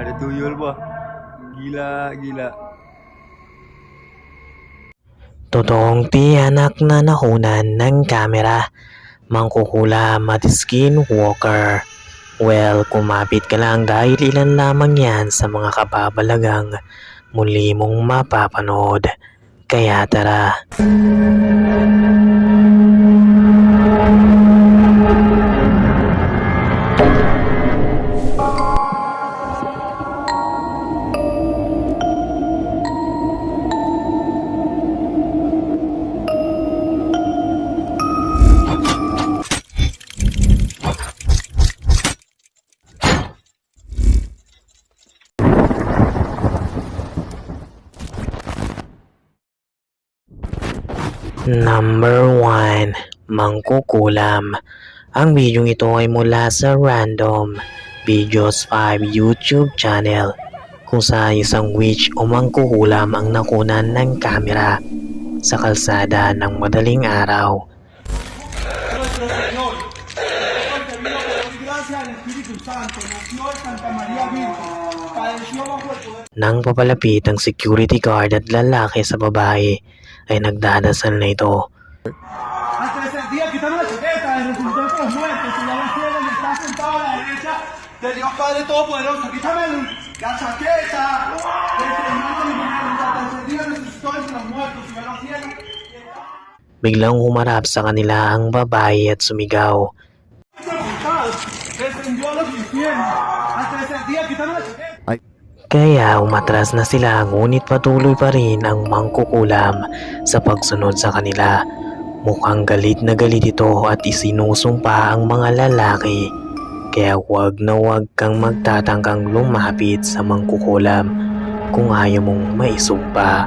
Ada tuyul bah. Gila, gila. Totoong tiyanak na nahunan ng kamera. Mangkukulam at skinwalker. Well, kumapit ka lang dahil ilan lamang yan sa mga kababalagang muli mong mapapanood. Kaya tara. Number 1. Mangkukulam. Ang bidyong ito ay mula sa Random Videos 5 YouTube channel kung sa isang witch o mangkukulam ang nakunan ng kamera sa kalsada ng madaling araw. Nang papalapit ang security guard at lalaki sa babae ay nagdadasal na ito. Y los y de Dios Padre Todopoderoso. Quítame la chaqueta, tercer día resucitó entre los muertos, se llama cielo. Biglang humarap sa kanila ang babae at sumigaw. Descendió a los infiernos. Al tercer día quitando la. Kaya umatras na sila ngunit patuloy pa rin ang mangkukulam sa pagsunod sa kanila. Mukhang galit na galit ito at isinusumpa ang mga lalaki. Kaya huwag na huwag kang magtatangkang lumapit sa mangkukulam kung ayaw mong maisumpa.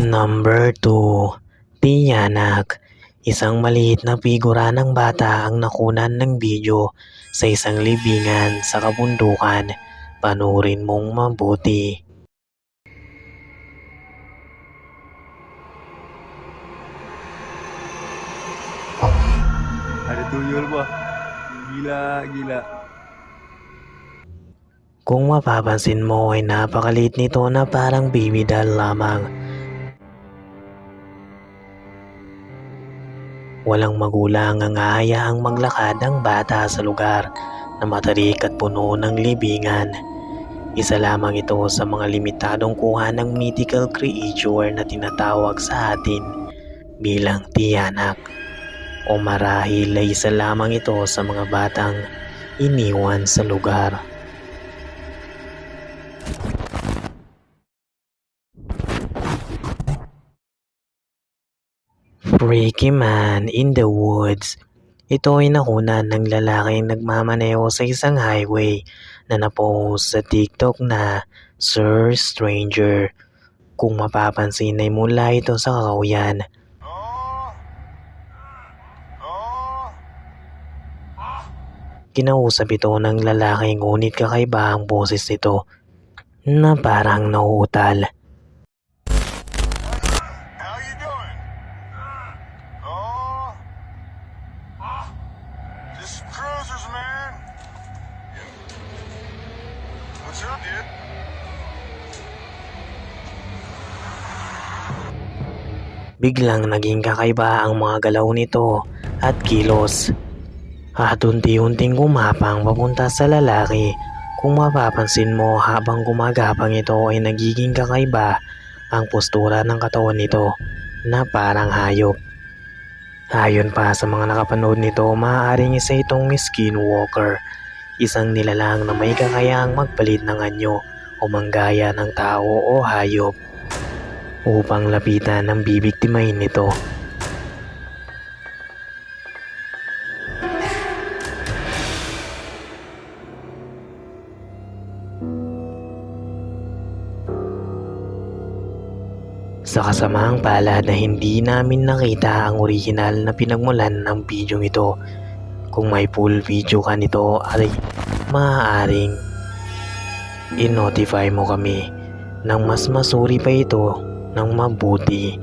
Number 2. Tiyanak Isang maliit na figura ng bata ang nakunan ng video sa isang libingan sa kabundukan. Panurin mong mabuti. Ada tuyul bah. Gila, gila. Kung mapapansin mo ay napakaliit nito na parang baby doll lamang. Walang magulang ang aayaang maglakad ang bata sa lugar na matarik at puno ng libingan. Isa lamang ito sa mga limitadong kuha ng mythical creature na tinatawag sa atin bilang tiyanak. O marahil ay isa lamang ito sa mga batang iniwan sa lugar. Freaky Man in the Woods. Ito ay nakunan ng lalaking nagmamaneho sa isang highway na napost sa TikTok na Sir Stranger. Kung mapapansin ay mula ito sa kakauyan. Kinausap ito ng lalaki ngunit kakaiba ang boses nito na parang nauutal. Biglang naging kakaiba ang mga galaw nito at kilos. At unti-unting gumapang papunta sa lalaki. Kung mapapansin mo habang gumagapang ito ay nagiging kakaiba ang postura ng katawan nito na parang hayop. Ayon pa sa mga nakapanood nito, maaaring isa itong skinwalker, isang nilalang na may kakayaang magpalit ng anyo o manggaya ng tao o hayop upang lapitan ang bibiktimahin nito. Sa kasamaang palad na hindi namin nakita ang original na pinagmulan ng video ito. Kung may full video ka nito ay maaaring i-notify mo kami nang mas masuri pa ito ng mabuti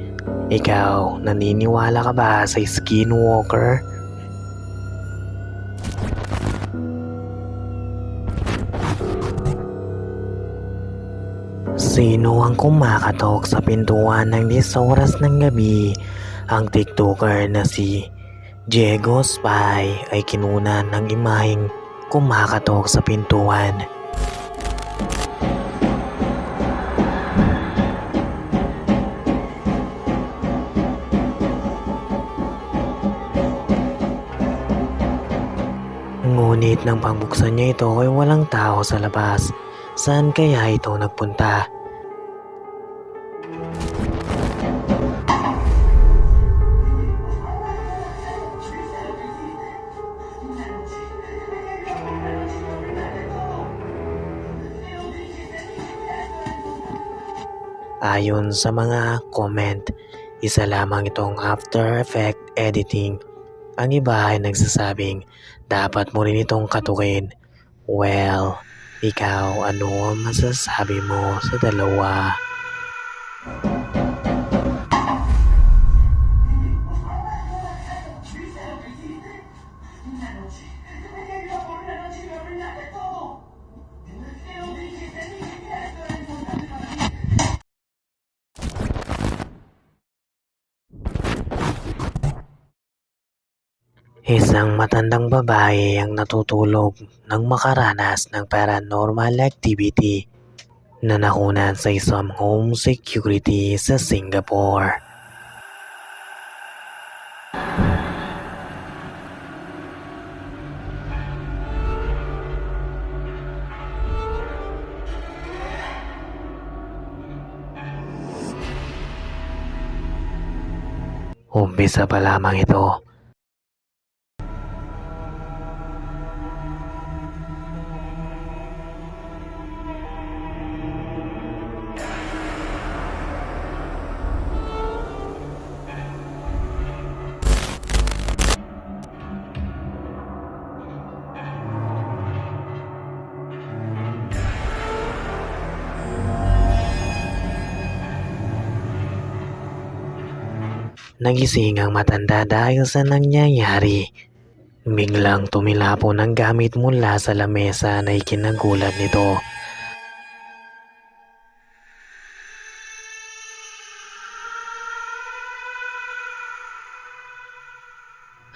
Ikaw, naniniwala ka ba sa skinwalker? Sino ang kumakatok sa pintuan ng 10 oras ng gabi? Ang tiktoker na si Diego Spy ay kinunan ng imaheng kumakatok sa pintuan. Ngunit nang pagbuksan niya ito ay walang tao sa labas. Saan kaya ito nagpunta? Ayon sa mga comment, isa lamang itong After Effect editing. Ang iba ay nagsasabing dapat mo rin itong katukin. Well, ikaw ano ang masasabi mo sa dalawa? Isang matandang babae ang natutulog nang makaranas ng paranormal activity na nakunan sa isang home security sa Singapore. Umpisa pa lamang ito Nagising ang matanda dahil sa nangyayari. Biglang tumilapon ang gamit mula sa lamesa na ikinagulat nito.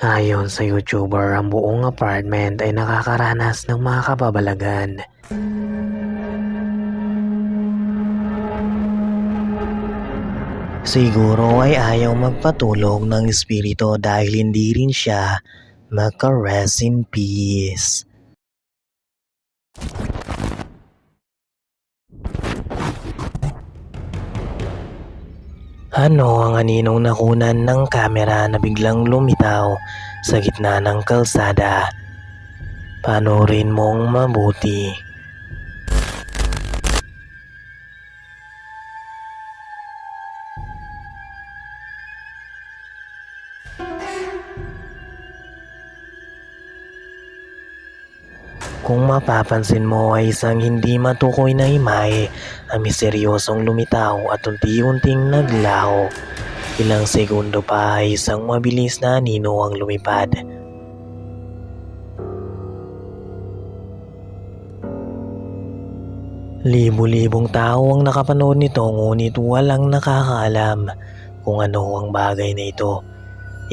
Ayon sa YouTuber, ang buong apartment ay nakakaranas ng mga kababalagan. Siguro ay ayaw magpatulog ng espiritu dahil hindi rin siya maka-rest in peace. Ano ang aninong nakunan ng kamera na biglang lumitaw sa gitna ng kalsada? Panorin mong mabuti. Kung mapapansin mo ay isang hindi matukoy na imahe ang misteryosong lumitaw at unti-unting naglaho. Ilang segundo pa ay isang mabilis na anino ang lumipad. Libo-libong tao ang nakapanood nito ngunit walang nakakaalam kung ano ang bagay na ito.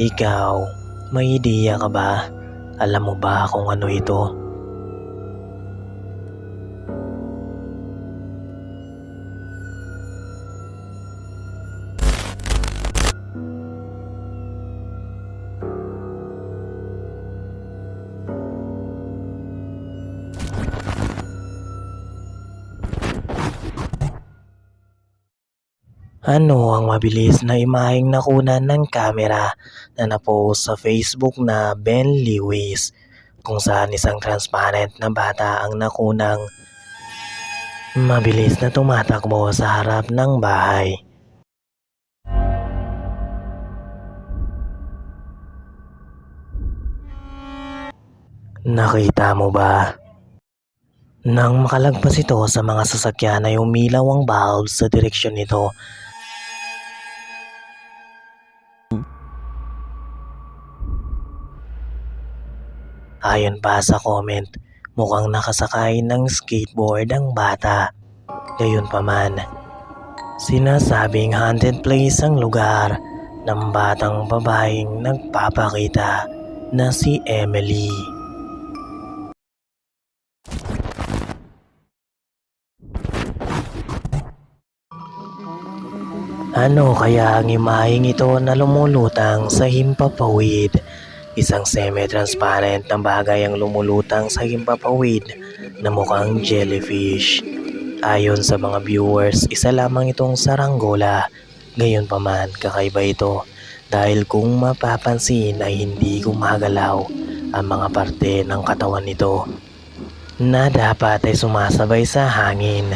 Ikaw, may ideya ka ba? Alam mo ba kung ano ito? Ano ang mabilis na imaheng nakunan ng kamera na napost sa Facebook na Ben Lewis kung saan isang transparent na bata ang nakunang mabilis na tumatakbo sa harap ng bahay. Nakita mo ba? Nang makalagpas ito sa mga sasakyan ay umilaw ang valve sa direksyon nito Ayon pa sa comment, mukhang nakasakay ng skateboard ang bata. Gayunpaman, sinasabing haunted place ang lugar ng batang babaeng nagpapakita na si Emily. Ano kaya ang imaheng ito na lumulutang sa himpapawid? Isang semi-transparent na bagay ang lumulutang sa himpapawid na mukhang jellyfish. Ayon sa mga viewers, isa lamang itong saranggola. Gayon pa man, kakaiba ito dahil kung mapapansin ay hindi gumagalaw ang mga parte ng katawan nito na dapat ay sumasabay sa hangin.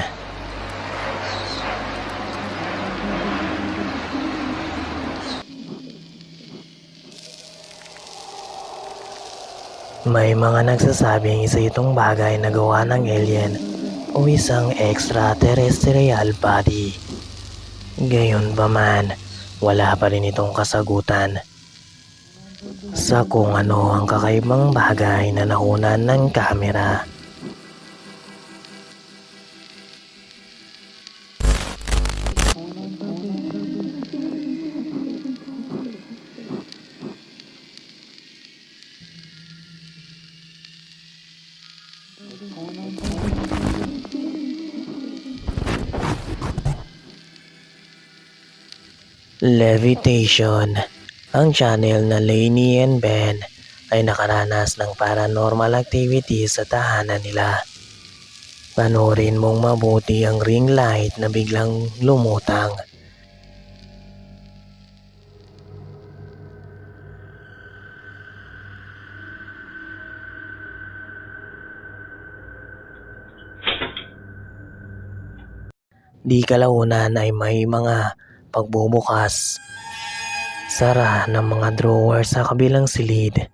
May mga nagsasabing isa itong bagay na gawa ng alien o isang extraterrestrial body. Gayon pa man, wala pa rin itong kasagutan sa kung ano ang kakaibang bagay na nakunan ng kamera. Levitation Ang channel na Lainey and Ben ay nakaranas ng paranormal activity sa tahanan nila. Panoorin mong mabuti ang ring light na biglang lumutang. Di kalaunan ay may mga pagbubukas sara ng mga drawer sa kabilang silid.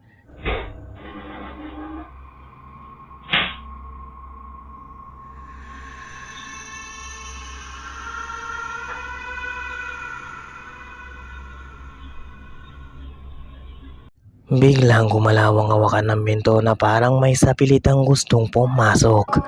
Biglang gumalaw ang hawakan ng binto na parang may sapilitang gustong pumasok.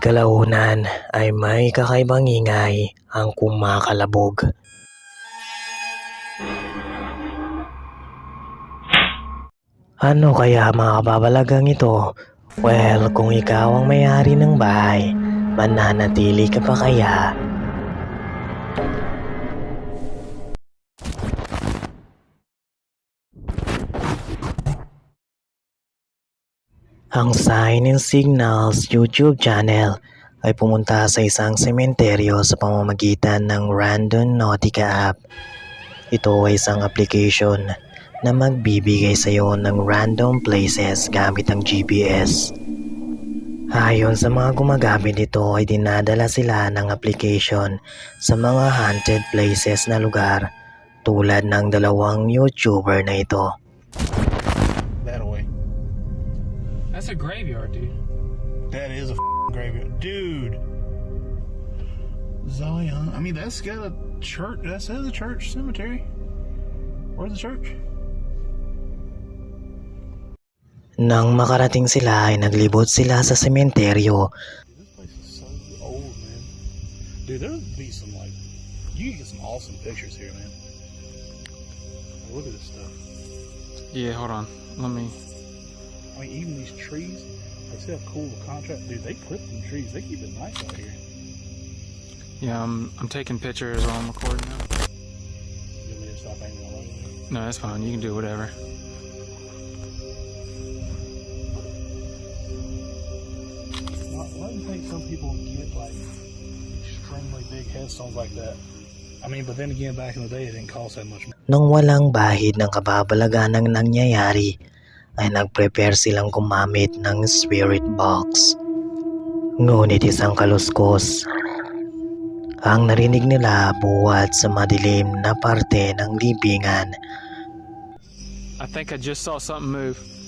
Di kalaunan ay may kakaibang ingay ang kumakalabog. Ano kaya mga kababalagang ito? Well, kung ikaw ang may-ari ng bahay, mananatili ka pa kaya? Ang Sign and Signals YouTube channel ay pumunta sa isang sementeryo sa pamamagitan ng Random Nautica app. Ito ay isang application na magbibigay sa iyo ng random places gamit ang GPS. Ayon sa mga gumagamit nito ay dinadala sila ng application sa mga haunted places na lugar tulad ng dalawang YouTuber na ito. That away. That's a graveyard, dude. That is a f***ing graveyard, dude. Zion. I mean, that's got a church. That's says a church cemetery. Where's the church? Nang makarating sila ay naglibot sila sa sementeryo This place is so old, man. Dude, there'll be some like you can get some awesome pictures here, man. Look at this stuff. Yeah, hold on. Let me. I mean, even these trees. Like, see how cool the contrast. Dude, they clip them trees. They keep it nice out here. Yeah, I'm I'm taking pictures while I'm recording now. You want me to stop aiming all over? No, that's fine. You can do whatever. Not, why do you think some people get like extremely big headstones like that? I mean, but then again, back in the day, it didn't cost that much. Nang walang bahid ng kababalagan ng nangyayari, ay nag-prepare silang gumamit ng spirit box. Ngunit isang kaluskos. Ang narinig nila buwat sa madilim na parte ng libingan. I think I just saw something move.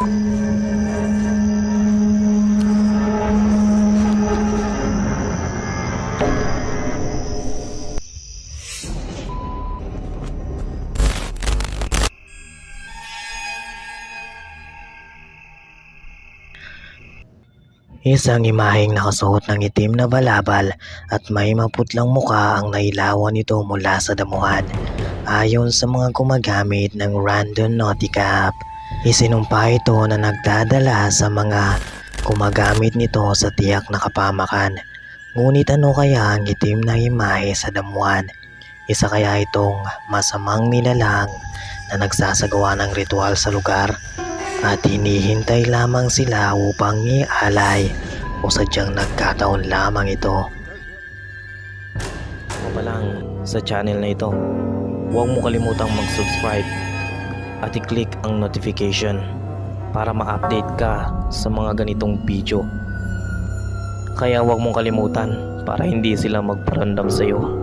Isang imaheng nakasuot ng itim na balabal at may maputlang muka ang nailawan nito mula sa damuhan. Ayon sa mga gumagamit ng Random Nautica app, isinumpa ito na nagdadala sa mga gumagamit nito sa tiyak na kapamakan. Ngunit ano kaya ang itim na imahe sa damuhan? Isa kaya itong masamang nilalang na nagsasagawa ng ritual sa lugar? at hinihintay lamang sila upang ialay o sadyang nagkataon lamang ito. O pa lang sa channel na ito, huwag mo kalimutang mag-subscribe at i-click ang notification para ma-update ka sa mga ganitong video. Kaya huwag mong kalimutan para hindi sila magparandam sa iyo.